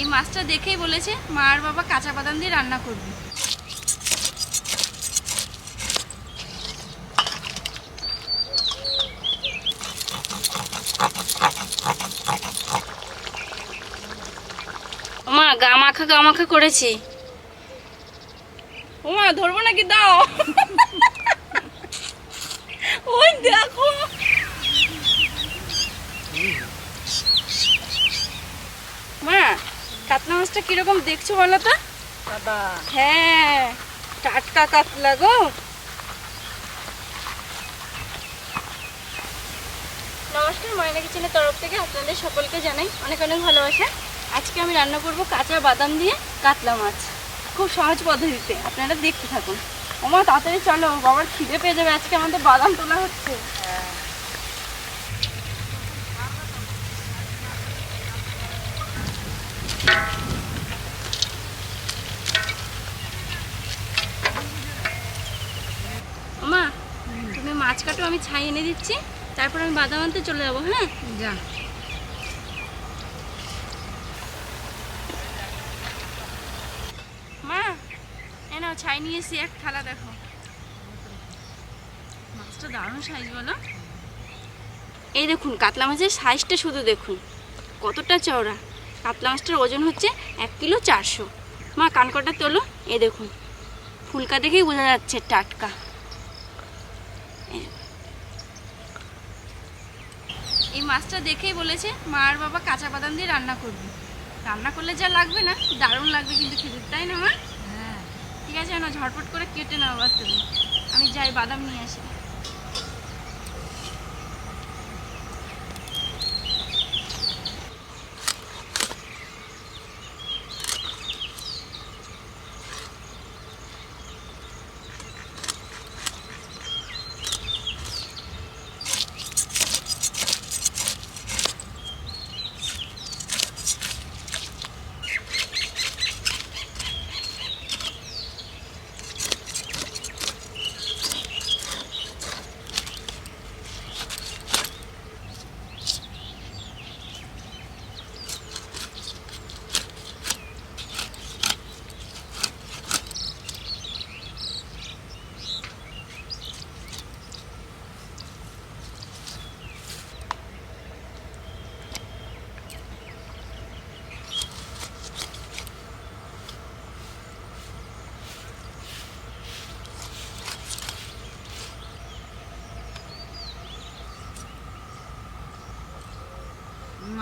এই মাছটা দেখেই বলেছে মা আর বাবা কাঁচা বাদাম দিয়ে রান্না করবে। মা গা মাখা গা মাখা করেছি। ওমা ধরবো নাকি? দাও। ওই দেখো। মা কাতলা মাছটা কীরকম দেখছ বলো তো? দাদা হ্যাঁ টাটকা কাতলা গো। নমস্কার ময়না কিচেনের তরফ থেকে আপনাদের সকলকে জানাই অনেক অনেক ভালোবাসা। আজকে আমি রান্না করব কাঁচা বাদাম দিয়ে কাতলা মাছ। খুব সহজ পদ্ধতিতে আপনারা দেখতে থাকুন। ওমা তাড়াতাড়ি চলো বাবার খিদে পেয়ে যাবে আজকে আমাদের বাদাম তোলা হচ্ছে। ওমা তুমি মাছ কাটো আমি ছাই এনে দিচ্ছি। তারপর আমি বাদাম আনতে চলে যাব হ্যাঁ? যা। মা এ নাও ছাই নিয়ে এসি এক থালা দেখো। মাছটা দারুণ সাইজ বলো। এই দেখুন কাতলা মাছের সাইজটা শুধু দেখুন। কতটা চওড়া। কাতলা মাছটার ওজন হচ্ছে এক কিলো চারশো। মা কানকটা তোলো এই দেখুন। ফুলকা দেখেই বোঝা যাচ্ছে টাটকা। এই মাছটা দেখেই বলেছে মা আর বাবা কাঁচা বাদাম দিয়ে রান্না করবে। রান্না করলে যা লাগবে না দারুণ লাগবে কিন্তু খেতে তাই না মা? হ্যাঁ। ঠিক আছে না ঝটপট করে কেটে নাও আবার তুমি আমি যাই বাদাম নিয়ে আসি।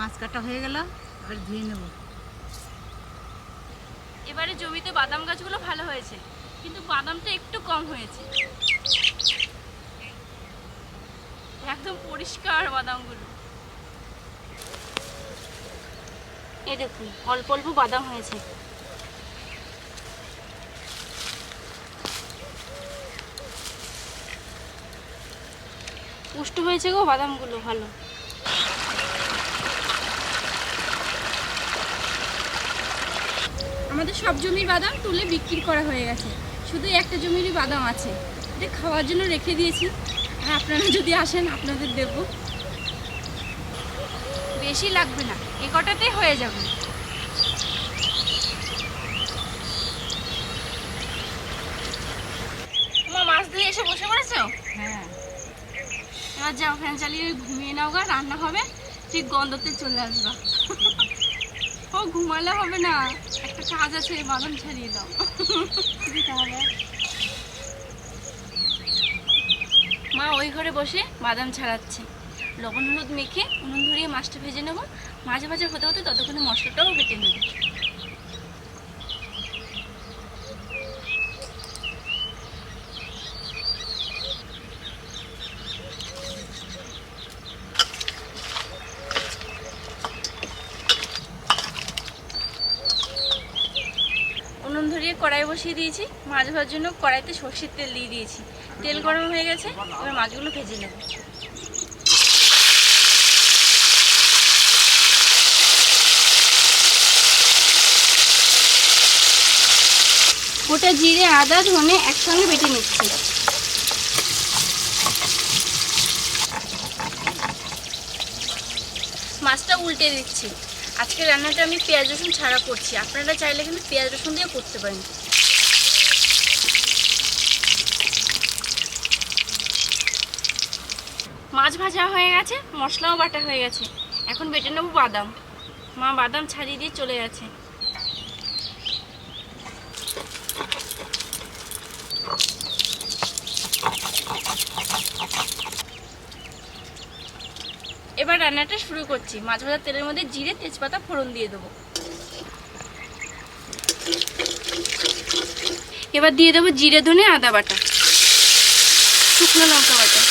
মাছ কাটা হয়ে গেল, এবার ধুয়ে নেব। এবারে জমিতে বাদাম গাছগুলো ভালো হয়েছে, কিন্তু বাদামটা একটু কম হয়েছে। একদম পরিষ্কার বাদামগুলো। এই দেখুন, অল্প অল্প বাদাম হয়েছে। পুষ্ট হয়েছে গো বাদামগুলো ভালো। আমাদের সব জমির বাদাম তুলে বিক্রি করা হয়ে গেছে। শুধু একটা জমিরই বাদাম আছে। এটা খাওয়ার জন্য রেখে দিয়েছি। আর আপনারা যদি আসেন আপনাদের দেবো। বেশি লাগবে না। এ কটাতেই হয়ে যাবে। তোমার মাছ দিয়ে এসে বসে পড়েছো? হ্যাঁ। এবার যাও ফ্যান চালিয়ে ঘুমিয়ে নাও গা রান্না হবে। ঠিক গন্ধতে চলে আসবা। ও ঘুমালে হবে না। একটা কাজ আছে বাদাম ছাড়িয়ে দাও। মা ওই ঘরে বসে বাদাম ছাড়াচ্ছে। লবণ হলুদ মেখে উনুন ধরিয়ে মাছটা ভেজে নেব। মাঝে মাঝে হতে হতে ততক্ষণে মশলাটাও ভেটে নেব। উনুন ধরিয়ে কড়াই বসিয়ে দিয়েছি। মাছ ভাজার জন্য কড়াইতে সর্ষের তেল দিয়ে দিয়েছি। তেল গরম হয়ে গেছে, এবার মাছগুলো ভেজে নেব। গোটা জিরে, আদা, ধনে একসঙ্গে বেটে নিচ্ছি। মাছটা উল্টে দিচ্ছি। আজকে রান্নাটা আমি পেঁয়াজ রসুন ছাড়া করছি। আপনারা চাইলে কিন্তু পেঁয়াজ রসুন দিয়ে করতে পারেন। মাছ ভাজা হয়ে গেছে, মশলাও বাটা হয়ে গেছে। এখন বেটে নেব বাদাম। মা বাদাম ছাড়িয়ে দিয়ে চলে গেছে এবার রান্নাটা শুরু করছি। মাছ ভাজার তেলের মধ্যে জিরে, তেজপাতা, ফোড়ন দিয়ে দেবো। এবার দিয়ে দেবো জিরে, ধনে, আদা বাটা। শুকনো লঙ্কা বাটা।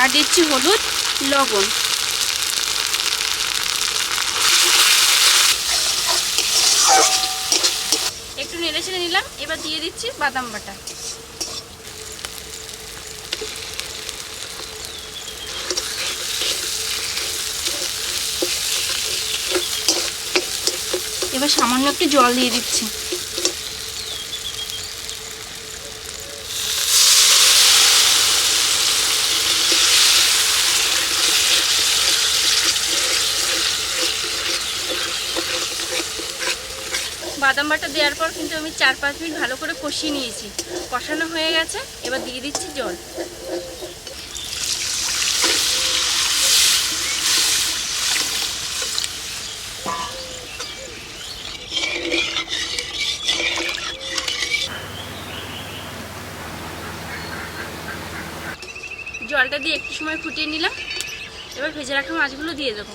আর দিচ্ছি হলুদ, লবণ। একটু নেড়ে ছেড়ে নিলাম। এবার দিয়ে দিচ্ছি বাদাম বাটা। এবার সামান্য একটু জল দিয়ে দিচ্ছি। বাদাম বাটা দেওয়ার পর কিন্তু আমি চার পাঁচ মিনিট ভালো করে কষিয়ে নিয়েছি। কষানো হয়ে গেছে, এবার দিয়ে দিচ্ছি জল। জলটা দিয়ে একটু সময় ফুটিয়ে নিলাম। এবার ভেজে রাখা মাছগুলো দিয়ে দেবো।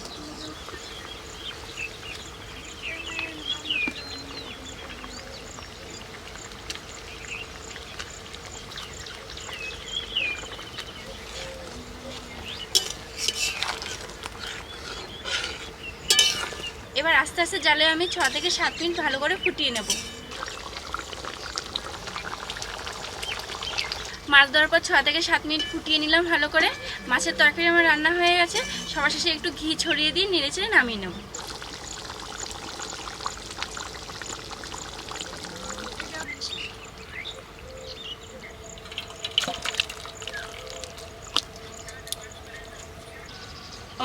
এবার আস্তে আস্তে জালে আমি ছ থেকে সাত মিনিট ভালো করে ফুটিয়ে নেব। মাছ ধরার পর ছ থেকে সাত মিনিট ফুটিয়ে নিলাম ভালো করে। মাছের তরকারি আমার রান্না হয়ে গেছে। সবার শেষে একটু ঘি ছড়িয়ে দিয়ে নেড়ে চেড়ে নামিয়ে নেব।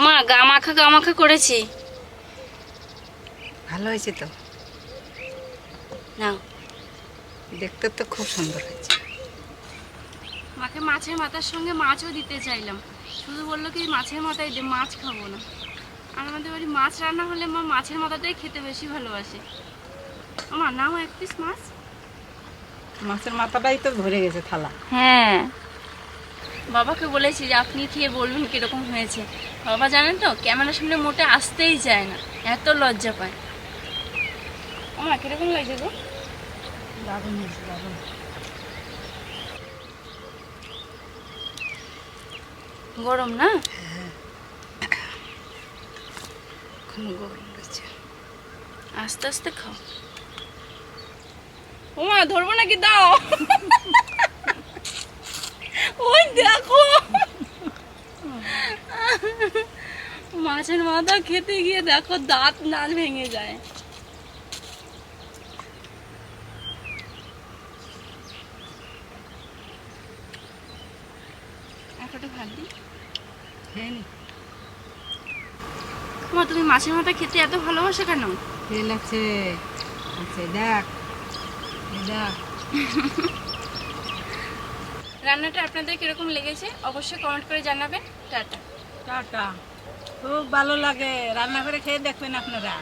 মা গা মাখা গা মাখা করেছি। ভালো হয়েছে তো? নাও। দেখতে তো খুব সুন্দর হয়েছে। মাকে মাছের মাথার সঙ্গে মাছও দিতে চাইলাম। শুধু বলল কি মাছের মাথায় দে মাছ খাব না। আর আমাদের বাড়ি মাছ রান্না হলে মা মাছের মাথাটাই খেতে বেশি ভালোবাসে। আমার নাও এক পিস মাছ। মাছের মাথাটাই তো ভরে গেছে থালা। হ্যাঁ। বাবাকে বলেছি যে আপনি খেয়ে বলবেন কীরকম হয়েছে। বাবা জানেন তো ক্যামেরার সামনে মোটে আসতেই চায় না এত লজ্জা পায়। আমার কীরকম লাগছে গো? দারুণ হয়েছে দারুণ। গরম না? এখনও গরম রয়েছে আস্তে আস্তে খাও। ওমা ধরবো নাকি? দাও। ওই দেখো। মাছের মাথা খেতে গিয়ে দেখো দাঁত নাল ভেঙে যায়। একটা নি মা তুমি মাছের মাথা খেতে এত ভালোবাসো কেন? তেল আছে। আছে দেখ। দেখ। রান্নাটা আপনাদের কীরকম লেগেছে? অবশ্যই কমেন্ট করে জানাবেন। টাটা। টাটা। খুব ভালো লাগে। রান্না করে খেয়ে দেখবেন আপনারা।